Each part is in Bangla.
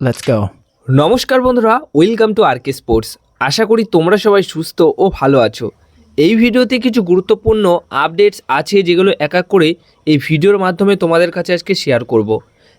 Let's গো নমস্কার বন্ধুরা ওয়েলকাম টু আরকে স্পোর্টস আশা করি তোমরা সবাই সুস্থ ও ভালো আছো। এই ভিডিওতে কিছু গুরুত্বপূর্ণ আপডেটস আছে যেগুলো এক এক করে এই ভিডিওর মাধ্যমে তোমাদের কাছে আজকে শেয়ার করব।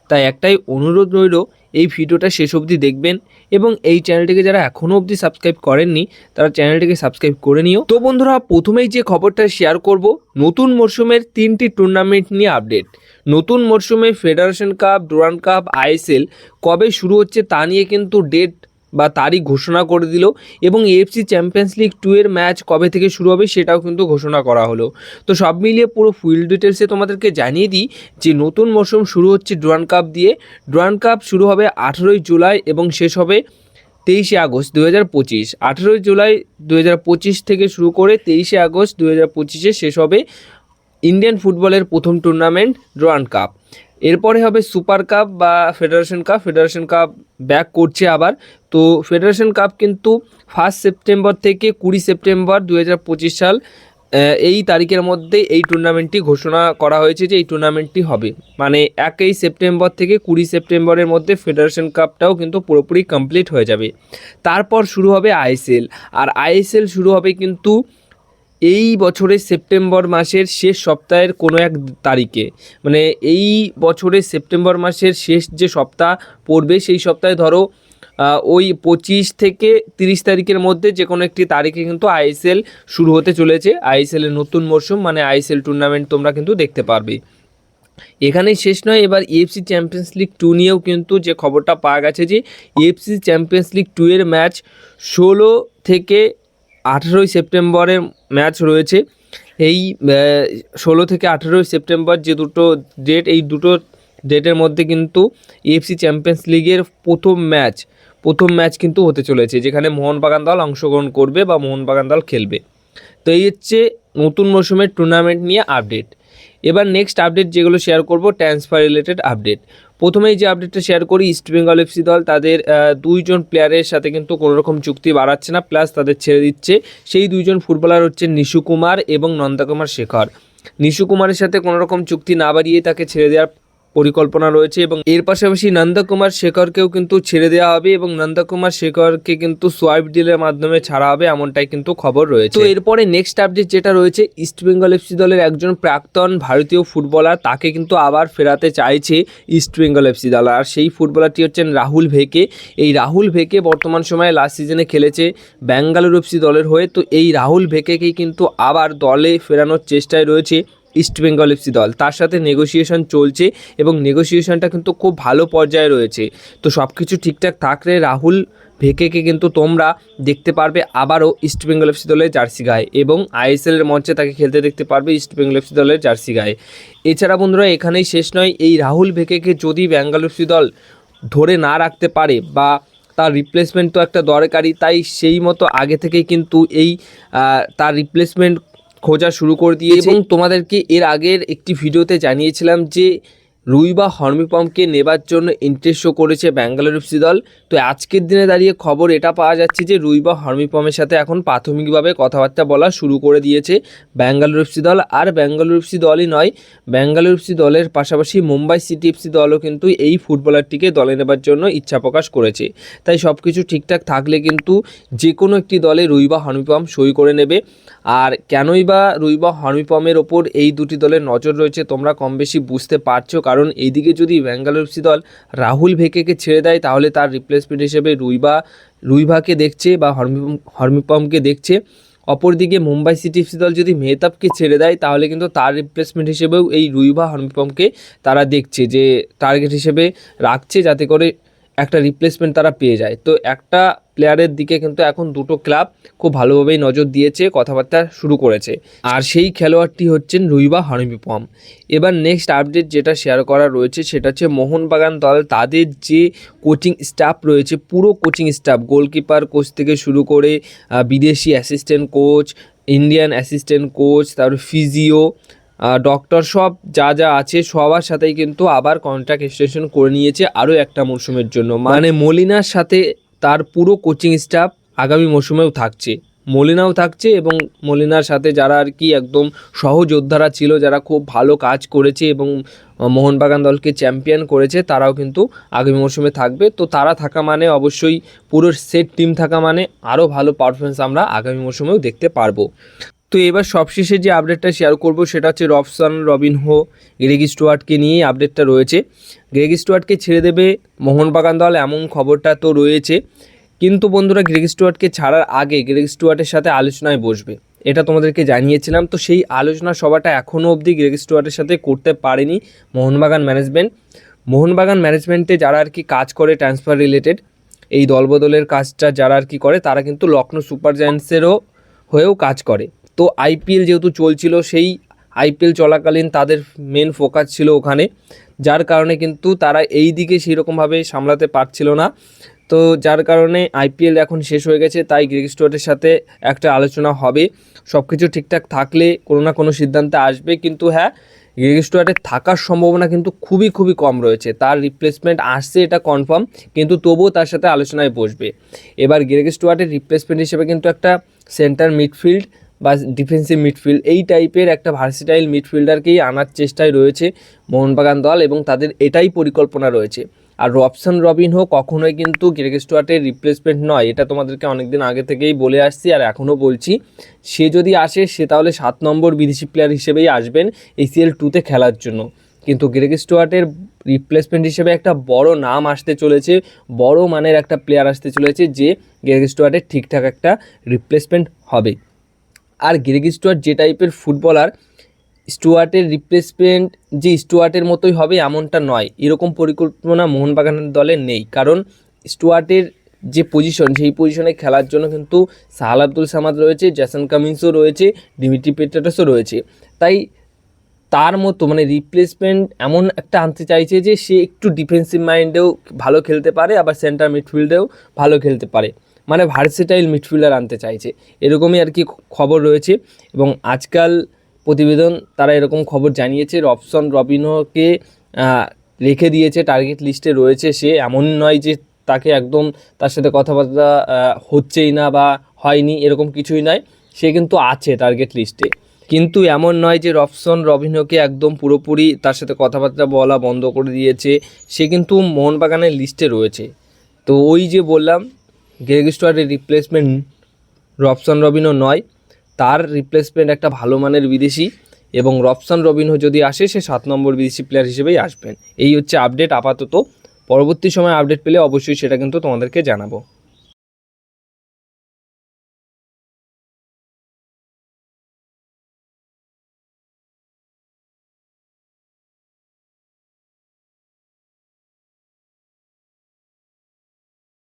তাই একটাই অনুরোধ রইল, এই ভিডিওটা শেষ অবধি দেখবেন এবং এই চ্যানেলটিকে যারা এখনও অবধি সাবস্ক্রাইব করেননি, তারা চ্যানেলটিকে সাবস্ক্রাইব করে নিও। তো বন্ধুরা, প্রথমেই যে খবরটা শেয়ার করব, নতুন মরশুমের তিনটি টুর্নামেন্ট নিয়ে আপডেট নতুন মরশুমে Federation Cup Durand Cup ISL কবে শুরু হচ্ছে তা নিয়ে কিন্তু ডেট বা তারিখ ঘোষণা করে দিল এবং এএফসি চ্যাম্পিয়ন্স লিগ টু এর ম্যাচ কবে থেকে শুরু হবে সেটাও কিন্তু ঘোষণা করা হলো। তো সব মিলিয়ে পুরো ফুল ডিটেলসে তোমাদেরকে জানিয়ে দিই যে নতুন মরশুম শুরু হচ্ছে ডুরান কাপ দিয়ে। ডুরান কাপ শুরু হবে আঠেরোই জুলাই এবং শেষ হবে তেইশে আগস্ট দু হাজার পঁচিশ। আঠেরোই জুলাই দু হাজার পঁচিশ থেকে শুরু করে তেইশে আগস্ট দু হাজার পঁচিশে শেষ হবে ইন্ডিয়ান ফুটবলের প্রথম টুর্নামেন্ট ডুরান কাপ এরপরে হবে সুপার কাপ বা Federation Cup. Federation Cup back করছে আবার। তো ফেডারেশন কাপ কিন্তু ফার্স্ট সেপ্টেম্বর থেকে কুড়ি সেপ্টেম্বর দু হাজার পঁচিশ সাল এই তারিখের মধ্যে এই টুর্নামেন্টটি ঘোষণা করা হয়েছে যে এই টুর্নামেন্টটি হবে। মানে একই সেপ্টেম্বর থেকে কুড়ি সেপ্টেম্বরের মধ্যে ফেডারেশন কাপটাও কিন্তু পুরোপুরি কমপ্লিট হয়ে যাবে। তারপর শুরু হবে আইএসএল। আর আইএসএল শুরু হবে কিন্তু এই বছরের সেপ্টেম্বর মাসের শেষ সপ্তাহের কোনো এক তারিখে। মানে এই বছরের সেপ্টেম্বর মাসের শেষ যে সপ্তাহ পড়বে, সেই সপ্তাহে ধরো ওই পঁচিশ থেকে তিরিশ তারিখের মধ্যে যে কোনো একটি তারিখে কিন্তু আইএসএল শুরু হতে চলেছে। আইএসএল এর নতুন মরশুম মানে আইএসএল টুর্নামেন্ট তোমরা কিন্তু দেখতে পারবে। এখানেই শেষ নয়, এবার ইএফসি চ্যাম্পিয়ন্স লিগ টু নিয়েও কিন্তু যে খবরটা পাওয়া গেছে যে ইএফসি চ্যাম্পিয়ন্স লিগ টু এর ম্যাচ ষোলো থেকে আঠেরোই সেপ্টেম্বরের ম্যাচ রয়েছে। এই ষোলো থেকে আঠেরোই সেপ্টেম্বর যে দুটো ডেট এই দুটো ডেটের মধ্যে কিন্তু এফসি চ্যাম্পিয়ন্স লিগের প্রথম ম্যাচ প্রথম ম্যাচ কিন্তু হতে চলেছে, যেখানে মোহনবাগান দল অংশগ্রহণ করবে বা মোহনবাগান দল খেলবে। তো এই হচ্ছে নতুন মৌসুমের টুর্নামেন্ট নিয়ে আপডেট এবার নেক্সট আপডেট যেগুলো শেয়ার করব ট্রান্সফার রিলেটেড আপডেট প্রথমেই যে আপডেটটা শেয়ার করি ইস্ট বেঙ্গল এফসি দল তাদের দুইজন প্লেয়ারের সাথে কিন্তু কোনোরকম চুক্তি বাড়াচ্ছে না প্লাস তাদের ছেড়ে দিচ্ছে। সেই দুইজন ফুটবলার হচ্ছে নিশু কুমার এবং নন্দাকুমার শেখর। নিশু কুমারের সাথে কোনোরকম চুক্তি না বাড়িয়ে তাকে ছেড়ে দেওয়ার পরিকল্পনা রয়েছে এবং এর পাশাপাশি নন্দকুমার শেখরকেও কিন্তু ছেড়ে দেওয়া হবে এবং নন্দকুমার শেখরকে কিন্তু সোয়াইপ ডিলের মাধ্যমে ছাড়া হবে এমনটাই কিন্তু খবর রয়েছে। তো এরপরে নেক্সট আপডেট যেটা রয়েছে ইস্ট বেঙ্গল এফসি দলের একজন প্রাক্তন ভারতীয় ফুটবলার তাকে কিন্তু আবার ফেরাতে চাইছে ইস্ট বেঙ্গল এফসি দল। আর সেই ফুটবলারটি হচ্ছেন রাহুল ভেকে। এই রাহুল ভেকে বর্তমান সময়ে লাস্ট সিজনে খেলেছে ব্যাঙ্গালোর এফসি দলের হয়ে। তো এই রাহুল ভেকেকেই কিন্তু আবার দলে ফেরানোর চেষ্টায় রয়েছে। ইস্ট বেঙ্গল এফসি দল। তার সাথে নেগোসিয়েশন চলছে এবং নেগোসিয়েশনটা কিন্তু খুব ভালো পর্যায়ে রয়েছে। তো সব কিছু ঠিকঠাক থাকলে রাহুল ভেকেকে কিন্তু তোমরা দেখতে পারবে আবারও ইস্ট বেঙ্গল এফসি দলের জার্সি গায়ে এবং আইএসএল এর মঞ্চে তাকে খেলতে দেখতে পারবে ইস্ট বেঙ্গল এফসি দলের জার্সি গায়ে। এছাড়া বন্ধুরা, এখানেই শেষ নয়, এই রাহুল ভেকেকে যদি ব্যাঙ্গালোর এফসি দল ধরে না রাখতে পারে বা তার রিপ্লেসমেন্ট তো একটা দরকারি তাই সেই মতো আগে থেকেই কিন্তু এই তার রিপ্লেসমেন্ট খোঁজা শুরু করে দিয়েছে। এবং তোমাদেরকে এর আগের একটি ভিডিওতে জানিয়েছিলাম যে রুই বা হর্মিপমকে নেবার জন্য ইন্টারেস্ট শো করেছে ব্যাঙ্গালোর এফসি দল। তো আজকের দিনে দাঁড়িয়ে খবর এটা পাওয়া যাচ্ছে যে, রুই বা হর্মিপমের সাথে এখন প্রাথমিকভাবে কথাবার্তা বলা শুরু করে দিয়েছে ব্যাঙ্গালোর এফসি দল। আর ব্যাঙ্গালোর এফসি দলই নয় ব্যাঙ্গালোর এফসি দলের পাশাপাশি মুম্বাই সিটি এফসি দলও কিন্তু এই ফুটবলারটিকে দলে নেবার জন্য ইচ্ছা প্রকাশ করেছে। তাই সব কিছু ঠিকঠাক থাকলে কিন্তু যে কোনো একটি দলে রুই বা হর্মিপম সই করে নেবে। আর কেনই বা রুই বা হর্মিপমের ওপর এই দুটি দলের নজর রয়েছে, তোমরা কম বেশি বুঝতে পারছ, কারণ এইদিকে যদি ব্যাঙ্গালোর এফসি দল রাহুল ভেকেকে ছেড়ে দেয়, তাহলে তার রিপ্লেসমেন্ট হিসেবে রুইবা রুইভাকে দেখছে বা হর্মিপম হর্মিপমকে দেখছে। অপরদিকে মুম্বাই সিটি এফসি দল যদি মেহতাবকে ছেড়ে দেয়, তাহলে কিন্তু তার রিপ্লেসমেন্ট হিসেবেও এই রুইভা হর্মিপমকে তারা দেখছে যে টার্গেট হিসেবে রাখছে যাতে করে একটা রিপ্লেসমেন্ট তারা পেয়ে যায়। তো একটা প্লেয়ারের দিকে কিন্তু এখন দুটো ক্লাব খুব ভালোভাবেই নজর দিয়েছে, কথাবার্তা শুরু করেছে। আর সেই খেলোয়াড়টি হচ্ছেন রুইবা হর্মিপম এবার নেক্সট আপডেট যেটা শেয়ার করা রয়েছে সেটা হচ্ছে মোহনবাগান দল, তাদের যে কোচিং স্টাফ রয়েছে, পুরো কোচিং স্টাফ গোলকিপার কোচ থেকে শুরু করে বিদেশি assistant coach Indian assistant coach তারপর ফিজিও ডক্টর সব যা যা আছে সবার সাথেই কিন্তু আবার কন্ট্রাক্ট এক্সটেনশন করে নিয়েছে আরও একটা মরশুমের জন্য। মানে মলিনার সাথে তার পুরো কোচিং স্টাফ আগামী মরশুমেও থাকছে। মলিনাও থাকছে এবং মলিনার সাথে যারা আর কি একদম সহযোদ্ধারা ছিল যারা খুব ভালো কাজ করেছে এবং মোহনবাগান দলকে চ্যাম্পিয়ন করেছে তারাও কিন্তু আগামী মরশুমে থাকবে। তো তারা থাকা মানে অবশ্যই পুরো সেট টিম থাকা মানে আরও ভালো পারফরমেন্স আমরা আগামী মরশুমেও দেখতে পারব। তো এবার সবশেষে যে আপডেটটা শেয়ার করব সেটা হচ্ছে রবসন রবিনহো গ্রেগ স্টুয়ার্টকে নিয়েই আপডেটটা রয়েছে। গ্রেগ স্টুয়ার্টকে ছেড়ে দেবে মোহনবাগান দল এমন খবরটা তো রয়েছে। কিন্তু বন্ধুরা গ্রেগ স্টুয়ার্টকে ছাড়ার আগে গ্রেগ স্টুয়ার্টের সাথে আলোচনায় বসবে। এটা তোমাদেরকে জানিয়েছিলাম। তো সেই আলোচনা সভাটা এখনও অবধি গ্রেগ স্টুয়ার্টের সাথে করতে পারেনি মোহনবাগান ম্যানেজমেন্ট মোহনবাগান ম্যানেজমেন্টে যারা আর কি কাজ করে ট্রান্সফার রিলেটেড এই দলবদলের কাজটা যারা আর কি করে, তারা কিন্তু লখনৌ সুপার জায়ান্টসেরও হয়েও কাজ করে। তো আইপিএল যেহেতু চলছিল, সেই আইপিএল চলাকালীন তাদের মেন ফোকাস ছিল ওখানে। যার কারণে কিন্তু তারা এই দিকে সেইরকমভাবে সামলাতে পারছিল না। তো যার কারণে আইপিএল এখন শেষ হয়ে গেছে, তাই গ্রেগ স্টুয়ার্টের সাথে একটা আলোচনা হবে। সব কিছু ঠিকঠাক থাকলে কোনো না কোনো সিদ্ধান্তে আসবে, কিন্তু হ্যাঁ গ্রেগ স্টুয়ার্টের থাকার সম্ভাবনা কিন্তু খুবই খুবই কম রয়েছে। তার রিপ্লেসমেন্ট আসছে, এটা কনফার্ম কিন্তু তবুও তার সাথে আলোচনায় বসবে। এবার গ্রেগ স্টুয়ার্টের রিপ্লেসমেন্ট হিসেবে কিন্তু একটা সেন্টার মিডফিল্ড বা ডিফেন্সিভ মিডফিল্ড এই টাইপের একটা ভার্সিটাইল মিডফিল্ডারকেই আনার চেষ্টায় রয়েছে মোহনবাগান দল এবং তাদের এটাই পরিকল্পনা রয়েছে। আর রবসন রবিনহো কখনোই কিন্তু গ্রেগ স্টুয়ার্টের রিপ্লেসমেন্ট নয়, এটা তোমাদেরকে অনেকদিন আগে থেকেই বলে আসছি আর এখনও বলছি। সে যদি আসে, সে তাহলে সাত নম্বর বিদেশি প্লেয়ার হিসেবেই আসবেন এসিএল টুতে খেলার জন্য। কিন্তু গ্রেগ স্টুয়ার্টের রিপ্লেসমেন্ট হিসেবে একটা বড় নাম আসতে চলেছে, বড় মানের একটা প্লেয়ার আসতে চলেছে যে গ্রেগ স্টুয়ার্টের ঠিকঠাক একটা রিপ্লেসমেন্ট হবে। আর গ্রেগ স্টুয়ার্ট যে টাইপের ফুটবলার, স্টুয়ার্টের রিপ্লেসমেন্ট যে স্টুয়ার্টের মতোই হবে এমনটা নয়। এরকম পরিকল্পনা মোহনবাগানের দলে নেই। কারণ স্টুয়ার্টের যে পজিশন সেই পজিশনে খেলার জন্য কিন্তু সাহাল আব্দুল সামাদ রয়েছে জ্যাসন কামিন্সও রয়েছে ডিমিটি পেট্রাটসও রয়েছে। তাই তার মতো মানে রিপ্লেসমেন্ট এমন একটা আনতে চাইছে যে সে একটু ডিফেন্সিভ মাইন্ডেও ভালো খেলতে পারে, আবার সেন্টার মিডফিল্ডেও ভালো খেলতে পারে। মানে ভার্সেটাইল মিডফিল্ডার আনতে চাইছে। এরকমই আর কি খবর রয়েছে এবং আজকাল প্রতিবেদন তারা এরকম খবর জানিয়েছে, রবসন রবিনোকে রেখে দিয়েছে টার্গেট লিস্টে রয়েছে সে। এমন নয় যে তাকে একদম তার সাথে কথাবার্তা হচ্ছেই না বা হয়নি, এরকম কিছুই নয়। সে কিন্তু আছে টার্গেট লিস্টে কিন্তু এমন নয় যে রবসন রবিনোকে একদম পুরোপুরি তার সাথে কথাবার্তা বলা বন্ধ করে দিয়েছে। সে কিন্তু মোহনবাগানের লিস্টে রয়েছে। তো ওই যে বললাম গ্রেগ স্টুয়ার্টের রিপ্লেসমেন্ট রবসন রবিনও নয়। তার রিপ্লেসমেন্ট একটা ভালো মানের বিদেশি এবং রবসন রবিনও যদি আসে, সে সাত নম্বর বিদেশি প্লেয়ার হিসেবেই আসবেন। এই হচ্ছে আপডেট আপাতত। পরবর্তী সময় আপডেট পেলে অবশ্যই সেটা কিন্তু তোমাদেরকে জানাব।